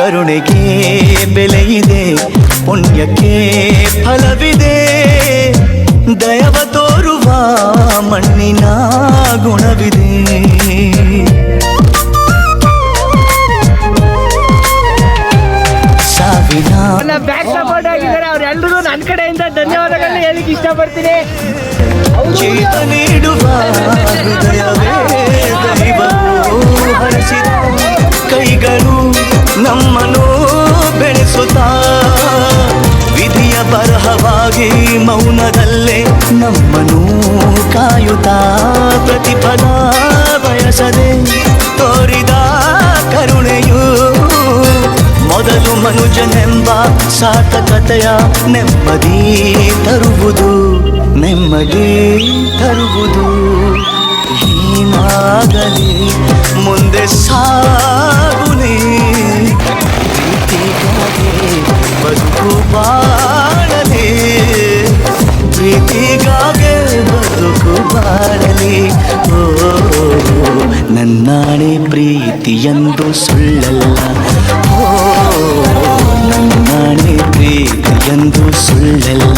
ಕರುಣೆಗೆ ಬೆಲೆಯಿದೆ ಪುಣ್ಯಕ್ಕೆ ಫಲವಿದೆ. ದಯವ ತೋರುವ ಮಣ್ಣಿನ ಗುಣವಿದೆ. ಅವರೆಲ್ಲರೂ ನನ್ನ ಕಡೆಯಿಂದ ಧನ್ಯವಾದಗಳನ್ನ ಹೇಳಿಕ್ ಇಷ್ಟಪಡ್ತೀನಿ. ಜೀವ ನೀಡುವ ಬರಹವಾಗಿ ಮೌನದಲ್ಲೇ ನಮ್ಮನು ಕಾಯುತ್ತಾ ಪ್ರತಿಫಲ ಬಯಸದೆ ತೋರಿದ ಕರುಣೆಯು ಮೊದಲು ಮನುಜನೆಂಬ ಸಾರ್ಥಕತೆಯ ನೆಮ್ಮದಿ ತರುವುದು ನೆಮ್ಮದಿ ತರುವುದು. ಹೀನಾಗಲಿ ಮುಂದೆ ಸಾಗುನಿ ಬಾಳಲಿ ಓ ನನ್ನಾಣೆ ಪ್ರೀತಿಯಂದು ಸುಳ್ಳಲ್ಲ. ಓ ನನ್ನಾಣೆ ಪ್ರೀತಿಯಂದು ಸುಳ್ಳಲ್ಲ.